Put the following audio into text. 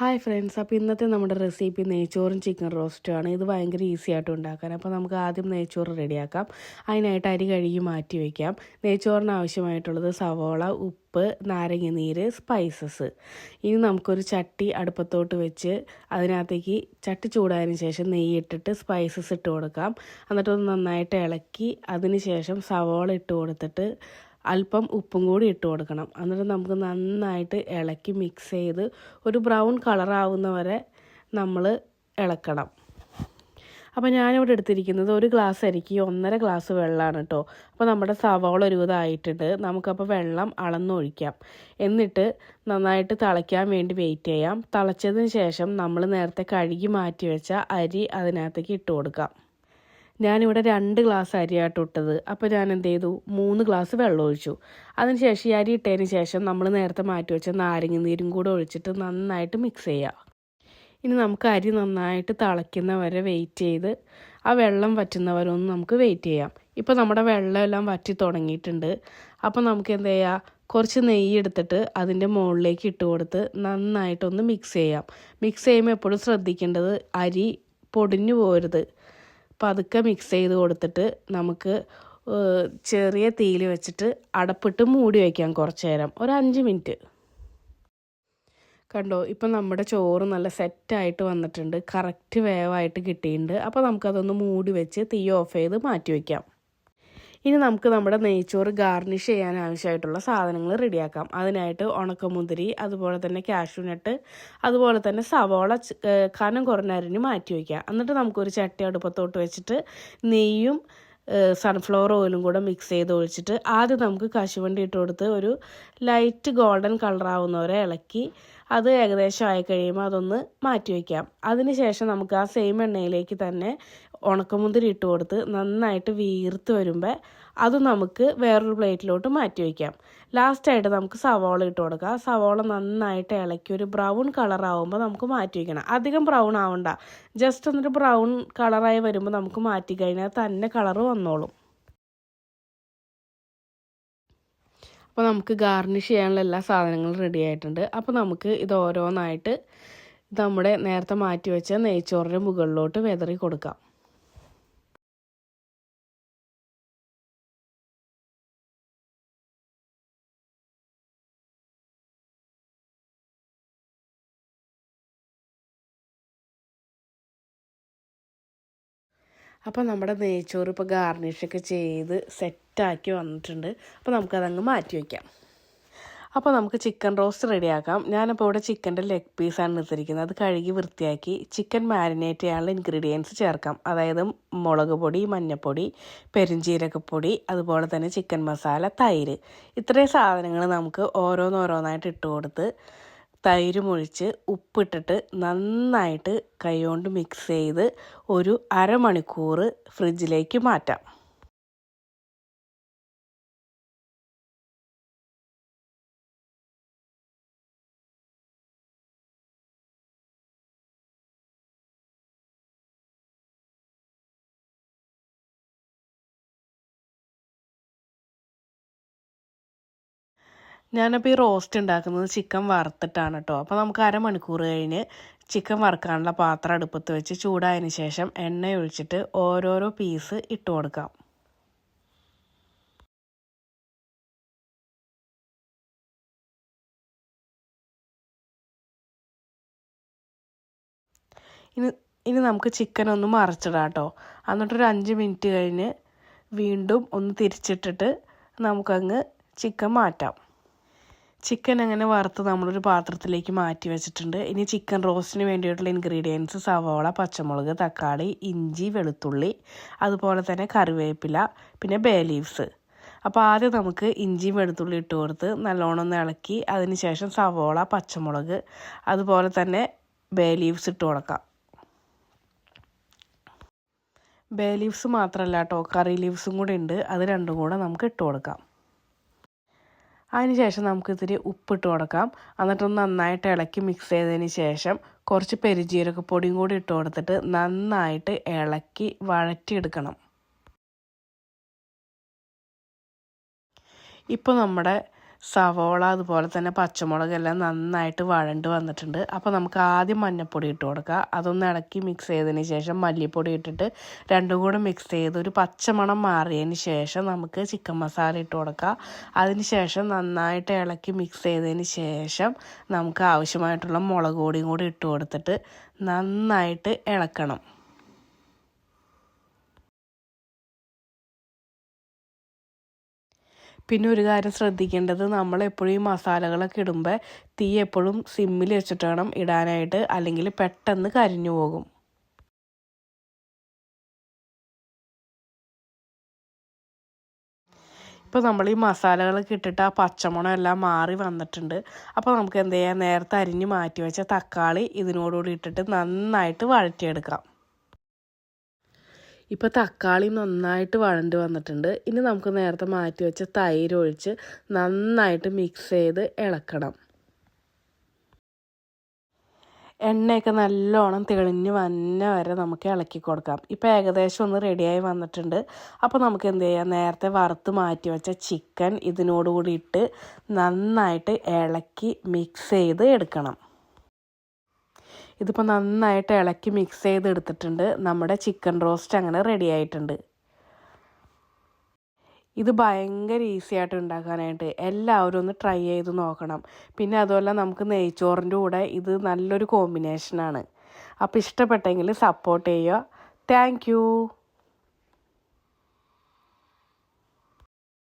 Hi friends അപ്പോൾ ഇന്നത്തെ നമ്മുടെ റെസിപ്പി നെയ്ച്ചോറും ചിക്കൻ റോസ്റ്റും ആണ്. ഇത് ഭയങ്കര ഈസി ആയിട്ട് ഉണ്ടാക്കാൻ. അപ്പോൾ നമുക്ക് ആദ്യം നെയ്ച്ചോറ് റെഡിയാക്കാം. അതിനായിട്ട് അരി കഴുകി മാറ്റി വയ്ക്കാം നെയ്ച്ചോറിന് ആവശ്യമായിട്ടുള്ളത് സവോള ഉപ്പ് നാരങ്ങ നീര് സ്പൈസസ് ഇനി നമുക്കൊരു ചട്ടി അടുപ്പത്തോട്ട് വെച്ച് അതിനകത്തേക്ക് ചട്ടി ചൂടായതിനു ശേഷം നെയ്യ് ഇട്ടിട്ട് സ്പൈസസ് ഇട്ട് കൊടുക്കാം. എന്നിട്ടൊന്ന് നന്നായിട്ട് ഇളക്കി അതിന് ശേഷം സവോള ഇട്ട് കൊടുത്തിട്ട് അല്പം ഉപ്പും കൂടി ഇട്ട് കൊടുക്കണം. എന്നിട്ട് നമുക്ക് നന്നായിട്ട് ഇളക്കി മിക്സ് ചെയ്ത് ഒരു ബ്രൗൺ കളറാവുന്ന വരെ നമ്മൾ ഇളക്കണം. അപ്പോൾ ഞാനിവിടെ എടുത്തിരിക്കുന്നത് ഒരു ഗ്ലാസ് അരിക്ക് ഒന്നര ഗ്ലാസ് വെള്ളമാണ് കേട്ടോ അപ്പോൾ നമ്മുടെ സവാള ഒരു ഇതായിട്ടുണ്ട് നമുക്കപ്പോൾ വെള്ളം അളന്നൊഴിക്കാം. എന്നിട്ട് നന്നായിട്ട് തിളയ്ക്കാൻ വേണ്ടി വെയിറ്റ് ചെയ്യാം. തിളച്ചതിന് ശേഷം നമ്മൾ നേരത്തെ കഴുകി മാറ്റി വെച്ച അരി അതിനകത്തേക്ക് ഇട്ട് കൊടുക്കാം. ഞാനിവിടെ രണ്ട് ഗ്ലാസ് അരിയായിട്ട് ഇട്ടത്. അപ്പോൾ ഞാൻ എന്ത് ചെയ്തു മൂന്ന് ഗ്ലാസ് വെള്ളം ഒഴിച്ചു. അതിനുശേഷം ഈ അരി ഇട്ടതിന് ശേഷം നമ്മൾ നേരത്തെ മാറ്റി വെച്ച നാരങ്ങ നീരും കൂടെ ഒഴിച്ചിട്ട് നന്നായിട്ട് മിക്സ് ചെയ്യുക ഇനി നമുക്ക് അരി നന്നായിട്ട് തിളയ്ക്കുന്നവരെ വെയിറ്റ് ചെയ്ത് ആ വെള്ളം വറ്റുന്നവരെ ഒന്ന് നമുക്ക് വെയിറ്റ് ചെയ്യാം. ഇപ്പോൾ നമ്മുടെ വെള്ളം എല്ലാം വറ്റി തുടങ്ങിയിട്ടുണ്ട്. അപ്പോൾ നമുക്ക് എന്ത് ചെയ്യാം? കുറച്ച് നെയ്യ് എടുത്തിട്ട് അതിന്റെ മുകളിലേക്ക് ഇട്ട് കൊടുത്ത് നന്നായിട്ടൊന്ന് മിക്സ് ചെയ്യാം. മിക്സ് ചെയ്യുമ്പോൾ എപ്പോഴും ശ്രദ്ധിക്കേണ്ടത് അരി പൊടിഞ്ഞു പോരുത്. പതുക്കെ മിക്സ് ചെയ്ത് കൊടുത്തിട്ട് നമുക്ക് ചെറിയ തീയിൽ വെച്ചിട്ട് അടപ്പിട്ട് മൂടി വയ്ക്കാം കുറച്ച് നേരം. ഒരു അഞ്ച് മിനിറ്റ്. കണ്ടോ ഇപ്പം നമ്മുടെ ചോറ് നല്ല സെറ്റായിട്ട് വന്നിട്ടുണ്ട്. കറക്റ്റ് വേവായിട്ട് കിട്ടിയിട്ടുണ്ട്. അപ്പോൾ നമുക്കതൊന്ന് മൂടി വെച്ച് തീ ഓഫ് ചെയ്ത് മാറ്റി വയ്ക്കാം ഇനി നമുക്ക് നമ്മുടെ നെയ്ച്ചോറ് ഗാർണിഷ് ചെയ്യാൻ ആവശ്യമായിട്ടുള്ള സാധനങ്ങൾ റെഡിയാക്കാം. അതിനായിട്ട് ഉണക്കമുന്തിരി അതുപോലെ തന്നെ കാഷ്യൂനട്ട് അതുപോലെ തന്നെ സവോള കനം കുറഞ്ഞ അരിഞ്ഞ് മാറ്റി വയ്ക്കാം എന്നിട്ട് നമുക്കൊരു ചട്ടി അടുപ്പത്തോട്ട് വെച്ചിട്ട് നെയ്യും സൺഫ്ലവർ ഓയിലും കൂടെ മിക്സ് ചെയ്ത് ഒഴിച്ചിട്ട് ആദ്യം നമുക്ക് കശുവണ്ടി ഇട്ട് കൊടുത്ത് ഒരു ലൈറ്റ് ഗോൾഡൻ കളറാവുന്നവരെ ഇളക്കി അത് ഏകദേശം ആയി കഴിയുമ്പോൾ അതൊന്ന് മാറ്റി വയ്ക്കാം അതിനുശേഷം നമുക്ക് ആ സെയിം എണ്ണയിലേക്ക് തന്നെ ഉണക്കമുന്തിരി ഇട്ട് കൊടുത്ത് നന്നായിട്ട് വീർത്ത് വരുമ്പോൾ അത് നമുക്ക് വേറൊരു പ്ലേറ്റിലോട്ട് മാറ്റി വയ്ക്കാം ലാസ്റ്റായിട്ട് നമുക്ക് സവോള ഇട്ട് കൊടുക്കാം. സവോള നന്നായിട്ട് ഇളക്കി ഒരു ബ്രൗൺ കളറാവുമ്പോൾ നമുക്ക് മാറ്റി വയ്ക്കണം അധികം ബ്രൗൺ ആവണ്ട. ജസ്റ്റ് ഒന്നൊരു ബ്രൗൺ കളറായി വരുമ്പോൾ നമുക്ക് മാറ്റി കഴിഞ്ഞാൽ തന്നെ കളറ് വന്നോളും. അപ്പോൾ നമുക്ക് ഗാർണിഷ് ചെയ്യാനുള്ള എല്ലാ സാധനങ്ങളും റെഡി ആയിട്ടുണ്ട്. അപ്പോൾ നമുക്ക് ഇത് ഓരോന്നായിട്ട് നമ്മുടെ നേരത്തെ മാറ്റി വെച്ച നെയ്ച്ചോറിന്റെ മുകളിലോട്ട് വെതറി കൊടുക്കാം. അപ്പോൾ നമ്മുടെ നെയ്ച്ചോറ് ഇപ്പോൾ ഗാർണിഷൊക്കെ ചെയ്ത് സെറ്റാക്കി വന്നിട്ടുണ്ട്. അപ്പോൾ നമുക്കതങ്ങ് മാറ്റി വയ്ക്കാം അപ്പോൾ നമുക്ക് ചിക്കൻ റോസ്റ്റ് റെഡിയാക്കാം. ഞാനിപ്പോൾ ഇവിടെ ചിക്കന്റെ ലെഗ് പീസാണ് എടുത്തിരിക്കുന്നത് അത് കഴുകി വൃത്തിയാക്കി ചിക്കൻ മാരിനേറ്റ് ചെയ്യാനുള്ള ഇൻഗ്രീഡിയൻസ് ചേർക്കാം. അതായത് മുളക് പൊടി മഞ്ഞൾപ്പൊടി പെരിഞ്ചീരകപ്പൊടി അതുപോലെ തന്നെ ചിക്കൻ മസാല തൈര്. ഇത്രയും സാധനങ്ങൾ നമുക്ക് ഓരോന്നോരോന്നായിട്ട് ഇട്ട് കൊടുത്ത് തൈര് മൊഴിച്ച് ഉപ്പിട്ടിട്ട് നന്നായിട്ട് കൈകൊണ്ട് മിക്സ് ചെയ്ത് ഒരു അരമണിക്കൂർ ഫ്രിഡ്ജിലേക്ക് മാറ്റാം. ഞാനപ്പോൾ ഈ റോസ്റ്റ് ഉണ്ടാക്കുന്നത് ചിക്കൻ വറുത്തിട്ടാണ് കേട്ടോ അപ്പോൾ നമുക്ക് അരമണിക്കൂർ കഴിഞ്ഞ് ചിക്കൻ വറുക്കാനുള്ള പാത്രം അടുപ്പത്ത് വെച്ച് ചൂടായതിന് ശേഷം എണ്ണ ഒഴിച്ചിട്ട് ഓരോരോ പീസ് ഇട്ട് കൊടുക്കാം. ഇനി ഇനി നമുക്ക് ചിക്കൻ ഒന്ന് മറിച്ചിടാം കേട്ടോ എന്നിട്ടൊരു അഞ്ച് മിനിറ്റ് കഴിഞ്ഞ് വീണ്ടും ഒന്ന് തിരിച്ചിട്ടിട്ട് നമുക്കങ്ങ് ചിക്കൻ മാറ്റാം. ചിക്കൻ അങ്ങനെ വറുത്ത് നമ്മളൊരു പാത്രത്തിലേക്ക് മാറ്റി വെച്ചിട്ടുണ്ട്. ഇനി ചിക്കൻ റോസ്റ്റിന് വേണ്ടിയിട്ടുള്ള ഇൻഗ്രീഡിയൻസ് സവോള പച്ചമുളക് തക്കാളി ഇഞ്ചി വെളുത്തുള്ളി അതുപോലെ തന്നെ കറിവേപ്പില പിന്നെ ബേ ലീവ്സ് അപ്പോൾ ആദ്യം നമുക്ക് ഇഞ്ചിയും വെളുത്തുള്ളി ഇട്ട് കൊടുത്ത് നല്ലോണം ഒന്ന് ഇളക്കി അതിന് ശേഷം സവോള പച്ചമുളക് അതുപോലെ തന്നെ ബേ ലീവ്സ് ഇട്ട് കൊടുക്കാം. ബേ ലീവ്സ് മാത്രമല്ല കേട്ടോ കറി ലീവ്സും കൂടെ ഉണ്ട്. അത് രണ്ടും കൂടെ നമുക്ക് ഇട്ട് കൊടുക്കാം. അതിനുശേഷം നമുക്ക് ഇത്തിരി ഉപ്പിട്ട് കൊടുക്കാം. എന്നിട്ടൊന്ന് നന്നായിട്ട് ഇളക്കി മിക്സ് ചെയ്തതിന് ശേഷം കുറച്ച് പെരുജീരകപ്പൊടിയും കൂടി ഇട്ട് കൊടുത്തിട്ട് നന്നായിട്ട് ഇളക്കി വഴറ്റിയെടുക്കണം. ഇപ്പോൾ നമ്മുടെ സവോള അതുപോലെ തന്നെ പച്ചമുളക് എല്ലാം നന്നായിട്ട് വഴണ്ട് വന്നിട്ടുണ്ട്. അപ്പോൾ നമുക്ക് ആദ്യം മഞ്ഞൾപ്പൊടി ഇട്ട് കൊടുക്കുക അതൊന്ന് ഇളക്കി മിക്സ് ചെയ്തതിന് ശേഷം മല്ലിപ്പൊടി ഇട്ടിട്ട് രണ്ടും കൂടെ മിക്സ് ചെയ്ത് ഒരു പച്ചമണം മാറിയതിന് ശേഷം നമുക്ക് ചിക്കൻ മസാല ഇട്ട് കൊടുക്കുക അതിന് ശേഷം നന്നായിട്ട് ഇളക്കി മിക്സ് ചെയ്തതിന് ശേഷം നമുക്ക് ആവശ്യമായിട്ടുള്ള മുളക് പൊടിയും കൂടി ഇട്ട് കൊടുത്തിട്ട് നന്നായിട്ട് ഇളക്കണം. പിന്നെ ഒരു കാര്യം ശ്രദ്ധിക്കേണ്ടത് നമ്മൾ എപ്പോഴും ഈ മസാലകളൊക്കെ ഇടുമ്പോൾ തീ എപ്പോഴും സിമ്മിൽ വെച്ചിട്ട് വേണം ഇടാനായിട്ട് അല്ലെങ്കിൽ പെട്ടെന്ന് കരിഞ്ഞു പോകും. ഇപ്പോൾ നമ്മൾ ഈ മസാലകളൊക്കെ ഇട്ടിട്ട് ആ പച്ചമുളം എല്ലാം മാറി വന്നിട്ടുണ്ട്. അപ്പോൾ നമുക്ക് എന്ത് ചെയ്യാം? നേരത്തെ അരിഞ്ഞ് മാറ്റി വെച്ച തക്കാളി ഇതിനോടുകൂടി ഇട്ടിട്ട് നന്നായിട്ട് വഴറ്റിയെടുക്കാം. ഇപ്പോൾ തക്കാളി നന്നായിട്ട് വഴണ്ട് വന്നിട്ടുണ്ട്. ഇനി നമുക്ക് നേരത്തെ മാറ്റി വെച്ച തൈര് ഒഴിച്ച് നന്നായിട്ട് മിക്സ് ചെയ്ത് ഇളക്കണം. എണ്ണയൊക്കെ നല്ലോണം തെളിഞ്ഞ് വന്ന വരെ നമുക്ക് ഇളക്കി കൊടുക്കാം. ഇപ്പോൾ ഏകദേശം ഒന്ന് റെഡിയായി വന്നിട്ടുണ്ട്. അപ്പോൾ നമുക്ക് എന്ത് ചെയ്യാം? നേരത്തെ വറുത്ത് മാറ്റി വെച്ച ചിക്കൻ ഇതിനോടുകൂടി ഇട്ട് നന്നായിട്ട് ഇളക്കി മിക്സ് ചെയ്ത് എടുക്കണം. ഇതിപ്പോൾ നന്നായിട്ട് ഇളക്കി മിക്സ് ചെയ്തെടുത്തിട്ടുണ്ട്. നമ്മുടെ ചിക്കൻ റോസ്റ്റ് അങ്ങനെ റെഡി ആയിട്ടുണ്ട്. ഇത് ഭയങ്കര ഈസി ആയിട്ട് ഉണ്ടാക്കാനായിട്ട് എല്ലാവരും ഒന്ന് ട്രൈ ചെയ്ത് നോക്കണം. പിന്നെ അതുപോലെ നമുക്ക് നെയ്ച്ചോറിന്റെ കൂടെ ഇത് നല്ലൊരു കോമ്പിനേഷനാണ് അപ്പോൾ ഇഷ്ടപ്പെട്ടെങ്കിൽ സപ്പോർട്ട് ചെയ്യുക. താങ്ക്